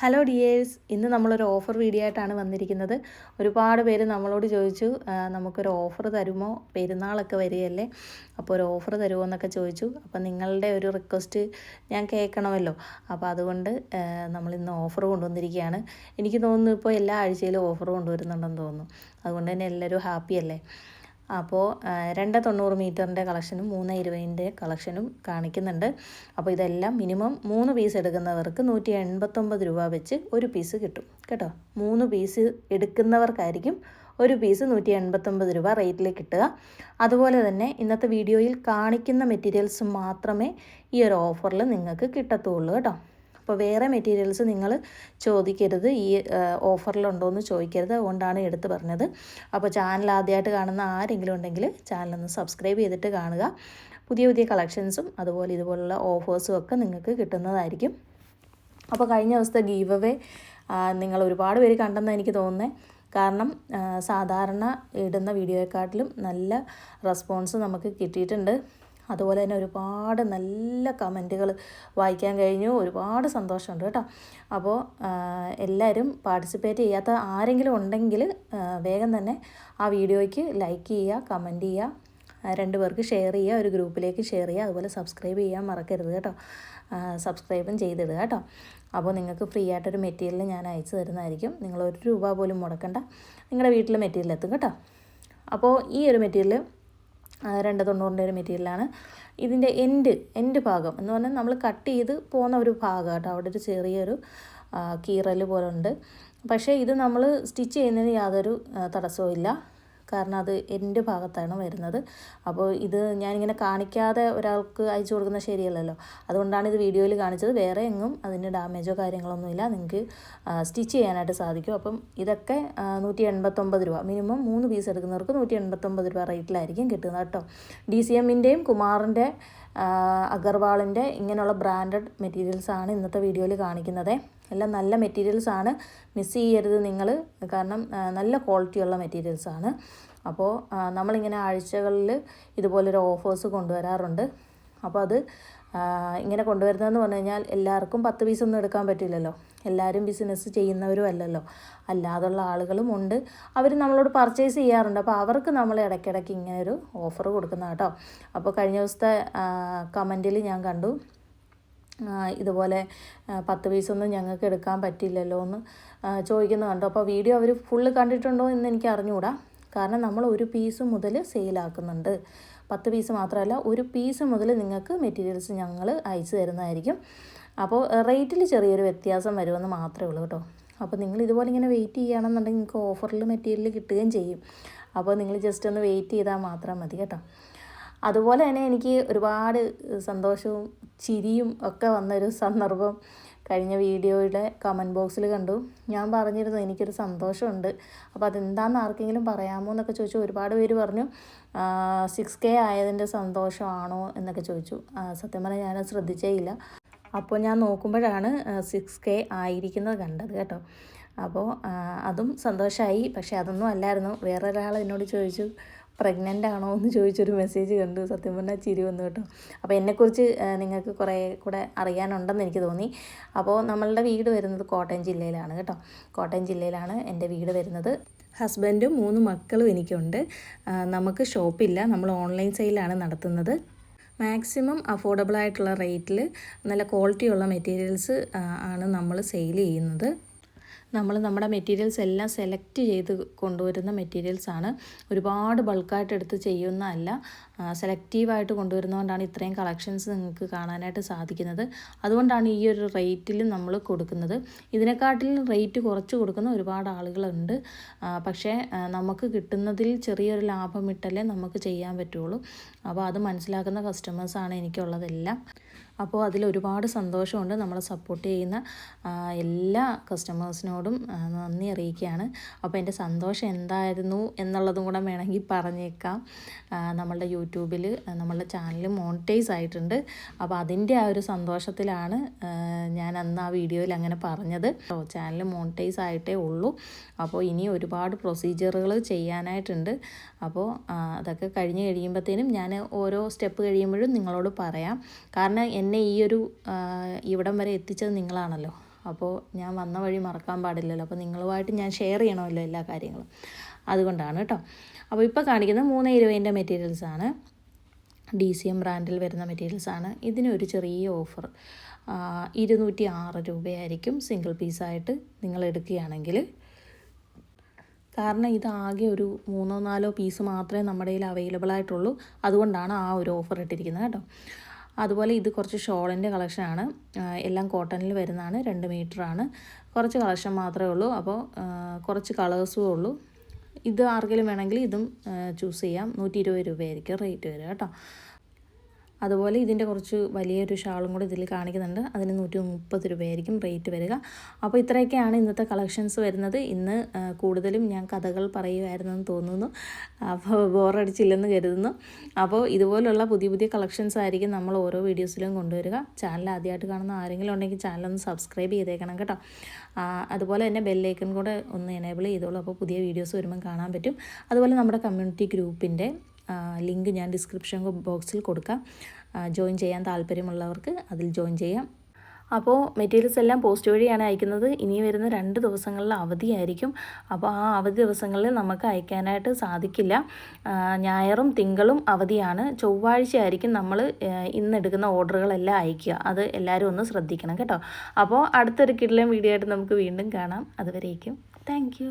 Hello dears ഇന്ന് നമ്മളൊരു offer video ആയിട്ടാണ് വന്നിരിക്കുന്നത്. ഒരുപാട് പേര് നമ്മളോട് ചോദിച്ചു നമുക്കൊരു ഓഫർ തരുമോ? പെരുന്നാളൊക്കെ വരികയല്ലേ? അപ്പോൾ ഒരു ഓഫർ തരുമോ എന്നൊക്കെ ചോദിച്ചു. അപ്പോൾ നിങ്ങളുടെ ഒരു റിക്വസ്റ്റ് ഞാൻ കേൾക്കണമല്ലോ. അപ്പോൾ അതുകൊണ്ട് നമ്മൾ ഇന്ന് ഓഫർ കൊണ്ടുവന്നിരിക്കുകയാണ്. എനിക്ക് തോന്നുന്നു ഇപ്പോൾ എല്ലാ ആഴ്ചയിലും ഓഫർ കൊണ്ടുവരുന്നുണ്ടെന്ന് തോന്നുന്നു. അതുകൊണ്ട് തന്നെ എല്ലാവരും ഹാപ്പി അല്ലേ? അപ്പോൾ രണ്ട് തൊണ്ണൂറ് മീറ്ററിന്റെ കളക്ഷനും മൂന്ന് ഇരുപതിന്റെ കളക്ഷനും കാണിക്കുന്നുണ്ട്. അപ്പോൾ ഇതെല്ലാം മിനിമം മൂന്ന് പീസ് എടുക്കുന്നവർക്ക് നൂറ്റി എൺപത്തൊമ്പത് രൂപ വെച്ച് ഒരു പീസ് കിട്ടും. കേട്ടോ? മൂന്ന് പീസ് എടുക്കുന്നവർക്കായിരിക്കും ഒരു പീസ് നൂറ്റി എൺപത്തൊമ്പത് രൂപ റേറ്റിൽ കിട്ടുക. അതുപോലെ തന്നെ ഇന്നത്തെ വീഡിയോയിൽ കാണിക്കുന്ന മെറ്റീരിയൽസ് മാത്രമേ ഈ ഒരു ഓഫറിൽ നിങ്ങൾക്ക് കിട്ടത്തുള്ളൂ. കേട്ടോ? അപ്പോൾ വേറെ മെറ്റീരിയൽസ് നിങ്ങൾ ചോദിക്കരുത്. ഈ ഓഫറിലുണ്ടോയെന്ന് ചോദിക്കരുത്. അതുകൊണ്ടാണ് എടുത്ത് പറഞ്ഞത്. അപ്പോൾ ചാനൽ ആദ്യമായിട്ട് കാണുന്ന ആരെങ്കിലും ഉണ്ടെങ്കിൽ ചാനലൊന്ന് സബ്സ്ക്രൈബ് ചെയ്തിട്ട് കാണുക. പുതിയ പുതിയ കളക്ഷൻസും അതുപോലെ ഇതുപോലുള്ള ഓഫേഴ്സും ഒക്കെ നിങ്ങൾക്ക് കിട്ടുന്നതായിരിക്കും. അപ്പോൾ കഴിഞ്ഞ ദിവസത്തെ ഗീവ് അവേ നിങ്ങൾ ഒരുപാട് പേര് കണ്ടെന്ന് എനിക്ക് തോന്നുന്നത് കാരണം സാധാരണ ഇടുന്ന വീഡിയോയെക്കാട്ടിലും നല്ല റെസ്പോൺസ് നമുക്ക് കിട്ടിയിട്ടുണ്ട്. അതുപോലെ തന്നെ ഒരുപാട് നല്ല കമന്റുകൾ വായിക്കാൻ കഴിഞ്ഞു. ഒരുപാട് സന്തോഷമുണ്ട് കേട്ടോ. അപ്പോൾ എല്ലാവരും പാർട്ടിസിപ്പേറ്റ് ചെയ്യാത്ത ആരെങ്കിലും ഉണ്ടെങ്കിൽ വേഗം തന്നെ ആ വീഡിയോയ്ക്ക് ലൈക്ക് ചെയ്യുക കമന്റ് ചെയ്യുക രണ്ട് പേർക്ക് ഷെയർ ചെയ്യുക ഒരു ഗ്രൂപ്പിലേക്ക് ഷെയർ ചെയ്യുക അതുപോലെ സബ്സ്ക്രൈബ് ചെയ്യാൻ മറക്കരുത് കേട്ടോ. സബ്സ്ക്രൈബും ചെയ്തിടുക കേട്ടോ. അപ്പോൾ നിങ്ങൾക്ക് ഫ്രീ ആയിട്ടൊരു മെറ്റീരിയൽ ഞാൻ അയച്ചു തരുന്നതായിരിക്കും. നിങ്ങൾ ഒരു രൂപ പോലും മുടക്കണ്ട. നിങ്ങളുടെ വീട്ടിൽ മെറ്റീരിയൽ എത്തും കേട്ടോ. അപ്പോൾ ഈ ഒരു മെറ്റീരിയൽ രണ്ട് തൊണ്ണൂറിന്റെ ഒരു മെറ്റീരിയലാണ്. ഇതിന്റെ എൻഡ് എൻഡ് ഭാഗം എന്ന് പറഞ്ഞാൽ നമ്മൾ കട്ട് ചെയ്ത് പോകുന്ന ഒരു ഭാഗം കേട്ടോ. അവിടെ ഒരു ചെറിയൊരു കീറൽ പോലെ ഉണ്ട്. പക്ഷേ ഇത് നമ്മൾ സ്റ്റിച്ച് ചെയ്യുന്നതിന് യാതൊരു തടസ്സവും ഇല്ല. കാരണം അത് എന്റെ ഭാഗത്താണ് വരുന്നത്. അപ്പോൾ ഇത് ഞാനിങ്ങനെ കാണിക്കാതെ ഒരാൾക്ക് അയച്ചു കൊടുക്കുന്ന ശരിയല്ലല്ലോ. അതുകൊണ്ടാണ് ഇത് വീഡിയോയിൽ കാണിച്ചത്. വേറെ എങ്ങും അതിന് ഡാമേജോ കാര്യങ്ങളൊന്നുമില്ല നിങ്ങൾക്ക് സ്റ്റിച്ച് ചെയ്യാനായിട്ട് സാധിക്കും. അപ്പം ഇതൊക്കെ നൂറ്റി എൺപത്തൊമ്പത് രൂപ. മിനിമം മൂന്ന് പീസ് എടുക്കുന്നവർക്ക് നൂറ്റി എൺപത്തൊമ്പത് രൂപ റേറ്റിലായിരിക്കും കിട്ടുന്നത് കേട്ടോ. ഡി സി എമ്മിന്റെയും കുമാറിന്റെ അഗർവാളിന്റെ ഇങ്ങനെയുള്ള ബ്രാൻഡഡ് മെറ്റീരിയൽസാണ് ഇന്നത്തെ വീഡിയോയിൽ കാണിക്കുന്നത്. എല്ലാം നല്ല മെറ്റീരിയൽസ് ആണ്. മിസ് ചെയ്യരുത് നിങ്ങൾ കാരണം നല്ല ക്വാളിറ്റിയുള്ള മെറ്റീരിയൽസ് ആണ്. അപ്പോൾ നമ്മളിങ്ങനെ ആഴ്ചകളിൽ ഇതുപോലൊരു ഓഫേഴ്സ് കൊണ്ടുവരാറുണ്ട്. അപ്പോൾ അത് ഇങ്ങനെ കൊണ്ടുവരുന്നതെന്ന് പറഞ്ഞു കഴിഞ്ഞാൽ എല്ലാവർക്കും പത്ത് പീസൊന്നും എടുക്കാൻ പറ്റില്ലല്ലോ. എല്ലാവരും ബിസിനസ് ചെയ്യുന്നവരും അല്ലല്ലോ. അല്ലാതുള്ള ആളുകളും ഉണ്ട്. അവർ നമ്മളോട് പർച്ചേസ് ചെയ്യാറുണ്ട്. അപ്പോൾ അവർക്ക് നമ്മൾ ഇടയ്ക്കിടയ്ക്ക് ഇങ്ങനെ ഒരു ഓഫർ കൊടുക്കുന്ന കേട്ടോ. അപ്പോൾ കഴിഞ്ഞ ദിവസത്തെ കമന്റിൽ ഞാൻ കണ്ടു. ഇതുപോലെ പത്ത് പീസൊന്നും ഞങ്ങൾക്ക് എടുക്കാൻ പറ്റില്ലല്ലോ എന്ന് ചോദിക്കുന്നത് കണ്ടു. അപ്പോൾ വീഡിയോ അവർ ഫുള്ള് കണ്ടിട്ടുണ്ടോ എന്ന് എനിക്ക് അറിഞ്ഞുകൂടാ കാരണം നമ്മൾ ഒരു പീസ് മുതൽ സെയിലാക്കുന്നുണ്ട് പത്ത് പീസ് മാത്രമല്ല ഒരു പീസ് മുതൽ നിങ്ങൾക്ക് മെറ്റീരിയൽസ് ഞങ്ങൾ അയച്ചു തരുന്നതായിരിക്കും. അപ്പോൾ റേറ്റിൽ ചെറിയൊരു വ്യത്യാസം വരുമെന്ന് മാത്രമേ ഉള്ളൂ കേട്ടോ. അപ്പോൾ നിങ്ങൾ ഇതുപോലെ ഇങ്ങനെ വെയിറ്റ് ചെയ്യുകയാണെന്നുണ്ടെങ്കിൽ നിങ്ങൾക്ക് ഓഫറിൽ മെറ്റീരിയൽ കിട്ടുകയും ചെയ്യും. അപ്പോൾ നിങ്ങൾ ജസ്റ്റ് ഒന്ന് വെയിറ്റ് ചെയ്താൽ മാത്രം മതി കേട്ടോ. അതുപോലെ തന്നെ എനിക്ക് ഒരുപാട് സന്തോഷവും ചിരിയും ഒക്കെ വന്നൊരു സന്ദർഭം കഴിഞ്ഞ വീഡിയോയുടെ കമന്റ് ബോക്സിൽ കണ്ടു. ഞാൻ പറഞ്ഞിരുന്നു എനിക്കൊരു സന്തോഷമുണ്ട്. അപ്പോൾ അതെന്താണെന്ന് ആർക്കെങ്കിലും പറയാമോ എന്നൊക്കെ ചോദിച്ചു. ഒരുപാട് പേര് പറഞ്ഞു സിക്സ് കെ ആയതിന്റെ സന്തോഷമാണോ എന്നൊക്കെ ചോദിച്ചു. സത്യം പറഞ്ഞാൽ ഞാൻ ശ്രദ്ധിച്ചേ ഇല്ല. അപ്പോൾ ഞാൻ നോക്കുമ്പോഴാണ് സിക്സ് കെ ആയിരിക്കുന്നത് കണ്ടത് കേട്ടോ. അപ്പോൾ അതും സന്തോഷമായി പക്ഷേ അതൊന്നും അല്ലായിരുന്നു. വേറൊരാൾ എന്നോട് ചോദിച്ചു പ്രഗ്നന്റ് ആണോ എന്ന് ചോദിച്ചൊരു മെസ്സേജ് കണ്ടു. സത്യം പറഞ്ഞാൽ ചിരി വന്നു കേട്ടോ. അപ്പോൾ എന്നെക്കുറിച്ച് നിങ്ങൾക്ക് കുറേ കൂടെ അറിയാനുണ്ടെന്ന് എനിക്ക് തോന്നി. അപ്പോൾ നമ്മളുടെ വീട് വരുന്നത് കോട്ടയം ജില്ലയിലാണ് കേട്ടോ. കോട്ടയം ജില്ലയിലാണ് എന്റെ വീട് വരുന്നത്. ഹസ്ബൻഡും മൂന്ന് മക്കളും എനിക്കുണ്ട്. നമുക്ക് ഷോപ്പില്ല. നമ്മൾ ഓൺലൈൻ സെയിലാണ് നടത്തുന്നത്. മാക്സിമം അഫോർഡബിൾ ആയിട്ടുള്ള റേറ്റിൽ നല്ല ക്വാളിറ്റിയുള്ള മെറ്റീരിയൽസ് ആണ് നമ്മൾ സെയിൽ ചെയ്യുന്നത്. നമ്മൾ നമ്മുടെ മെറ്റീരിയൽസ് എല്ലാം സെലക്ട് ചെയ്ത് കൊണ്ടുവരുന്ന മെറ്റീരിയൽസാണ് ഒരുപാട് ബൾക്കായിട്ട് എടുത്ത് ചെയ്യുന്നതല്ല. സെലക്റ്റീവായിട്ട് കൊണ്ടുവരുന്നതുകൊണ്ടാണ് ഇത്രയും കളക്ഷൻസ് നിങ്ങൾക്ക് കാണാനായിട്ട് സാധിക്കുന്നത്. അതുകൊണ്ടാണ് ഈ ഒരു റേറ്റിൽ നമ്മൾ കൊടുക്കുന്നത്. ഇതിനെക്കാട്ടിലും റേറ്റ് കുറച്ച് കൊടുക്കുന്ന ഒരുപാട് ആളുകളുണ്ട്. പക്ഷേ നമുക്ക് കിട്ടുന്നതിൽ ചെറിയൊരു ലാഭം ഇട്ടല്ലേ നമുക്ക് ചെയ്യാൻ പറ്റുള്ളൂ. അപ്പോൾ അത് മനസ്സിലാക്കുന്ന കസ്റ്റമേഴ്സാണ് എനിക്കുള്ളതെല്ലാം. അപ്പോൾ അതിൽ ഒരുപാട് സന്തോഷമുണ്ട് നമ്മളെ സപ്പോർട്ട് ചെയ്യുന്ന എല്ലാ കസ്റ്റമേഴ്സിനോടും നന്ദി അറിയിക്കുകയാണ്. അപ്പോൾ എന്റെ സന്തോഷം എന്തായിരുന്നു എന്നുള്ളതും കൂടെ വേണമെങ്കിൽ പറഞ്ഞേക്കാം. നമ്മളുടെ യൂട്യൂബിൽ നമ്മളുടെ ചാനൽ മോണിറ്റൈസ് ആയിട്ടുണ്ട്. അപ്പോൾ അതിന്റെ ആ ഒരു സന്തോഷത്തിലാണ് ഞാൻ അന്ന് ആ വീഡിയോയിൽ അങ്ങനെ പറഞ്ഞത് ചാനൽ മോണിറ്റൈസ് ആയിട്ടേ ഉള്ളൂ. അപ്പോൾ ഇനി ഒരുപാട് പ്രൊസീജിയറുകൾ ചെയ്യാനായിട്ടുണ്ട്. അപ്പോൾ അതൊക്കെ കഴിഞ്ഞ് കഴിയുമ്പോഴത്തേനും ഞാൻ ഓരോ സ്റ്റെപ്പ് കഴിയുമ്പോഴും നിങ്ങളോട് പറയാം. കാരണം എന്നെ ഈ ഒരു ഇവിടം വരെ എത്തിച്ചത് നിങ്ങളാണല്ലോ. അപ്പോൾ ഞാൻ വന്ന വഴി മറക്കാൻ പാടില്ലല്ലോ. അപ്പോൾ നിങ്ങളുമായിട്ട് ഞാൻ ഷെയർ ചെയ്യണമല്ലോ എല്ലാ കാര്യങ്ങളും. അതുകൊണ്ടാണ് കേട്ടോ അപ്പോൾ ഇപ്പോൾ കാണിക്കുന്നത് മൂന്ന് ഇരുപതിന്റെ മെറ്റീരിയൽസാണ്. ഡി സി എം ബ്രാൻഡിൽ വരുന്ന മെറ്റീരിയൽസാണ്. ഇതിനൊരു ചെറിയ ഓഫർ. ഇരുന്നൂറ്റി ആറ് രൂപയായിരിക്കും സിംഗിൾ പീസായിട്ട് നിങ്ങൾ എടുക്കുകയാണെങ്കിൽ. കാരണം ഇതാകെ ഒരു മൂന്നോ നാലോ പീസ് മാത്രമേ നമ്മുടെ കയ്യിൽ അവൈലബിൾ ആയിട്ടുള്ളൂ. അതുകൊണ്ടാണ് ആ ഒരു ഓഫർ ഇട്ടിരിക്കുന്നത് കേട്ടോ. അതുപോലെ ഇത് കുറച്ച് ഷോളിന്റെ കളക്ഷനാണ്. എല്ലാം കോട്ടണിൽ വരുന്നതാണ്. രണ്ട് മീറ്ററാണ്. കുറച്ച് കളക്ഷൻ മാത്രമേ ഉള്ളൂ. അപ്പോൾ കുറച്ച് കളേഴ്സും ഉള്ളൂ. ഇത് ആർക്കെങ്കിലും വേണമെങ്കിൽ ഇതും ചൂസ് ചെയ്യാം. നൂറ്റി ഇരുപത് രൂപയായിരിക്കും റേറ്റ് വരിക കേട്ടോ. അതുപോലെ ഇതിന്റെ കുറച്ച് വലിയൊരു ഷാളും കൂടി ഇതിൽ കാണിക്കുന്നുണ്ട്. അതിന് നൂറ്റി മുപ്പത് രൂപയായിരിക്കും റേറ്റ് വരിക. അപ്പോൾ ഇത്രയൊക്കെയാണ് ഇന്നത്തെ കളക്ഷൻസ് വരുന്നത്. ഇന്ന് കൂടുതലും ഞാൻ കഥകൾ പറയുമായിരുന്നെന്ന് തോന്നുന്നു. അപ്പോൾ ബോറടിച്ചില്ലെന്ന് കരുതുന്നു. അപ്പോൾ ഇതുപോലുള്ള പുതിയ പുതിയ കളക്ഷൻസ് ആയിരിക്കും നമ്മൾ ഓരോ വീഡിയോസിലും കൊണ്ടുവരിക. ചാനൽ ആദ്യമായിട്ട് കാണുന്ന ആരെങ്കിലും ഉണ്ടെങ്കിൽ ചാനൽ ഒന്ന് സബ്സ്ക്രൈബ് ചെയ്തേക്കണം കേട്ടോ. അതുപോലെ തന്നെ ബെല്ലൈക്കൺ കൂടെ ഒന്ന് എനേബിൾ ചെയ്തോളൂ. അപ്പോൾ പുതിയ വീഡിയോസ് വരുമ്പം കാണാൻ പറ്റും. അതുപോലെ നമ്മുടെ കമ്മ്യൂണിറ്റി ഗ്രൂപ്പിന്റെ ലിങ്ക് ഞാൻ ഡിസ്ക്രിപ്ഷൻ ബോക്സിൽ കൊടുക്കാം. ജോയിൻ ചെയ്യാൻ താല്പര്യമുള്ളവർക്ക് അതിൽ ജോയിൻ ചെയ്യാം. അപ്പോൾ മെറ്റീരിയൽസ് എല്ലാം പോസ്റ്റ് വഴിയാണ് അയക്കുന്നത്. ഇനി വരുന്ന രണ്ട് ദിവസങ്ങളിൽ അവധിയായിരിക്കും അപ്പോൾ ആ അവധി ദിവസങ്ങളിൽ നമുക്ക് അയക്കാനായിട്ട് സാധിക്കില്ല. ഞായറും തിങ്കളും അവധിയാണ്. ചൊവ്വാഴ്ച ആയിരിക്കും നമ്മൾ ഇന്ന് എടുക്കുന്ന ഓർഡറുകളെല്ലാം അയക്കുക. അത് എല്ലാവരും ഒന്ന് ശ്രദ്ധിക്കണം കേട്ടോ. അപ്പോൾ അടുത്തൊരു കിഡ്ലം വീഡിയോ ആയിട്ട് നമുക്ക് വീണ്ടും കാണാം. അതുവരേക്കും. താങ്ക്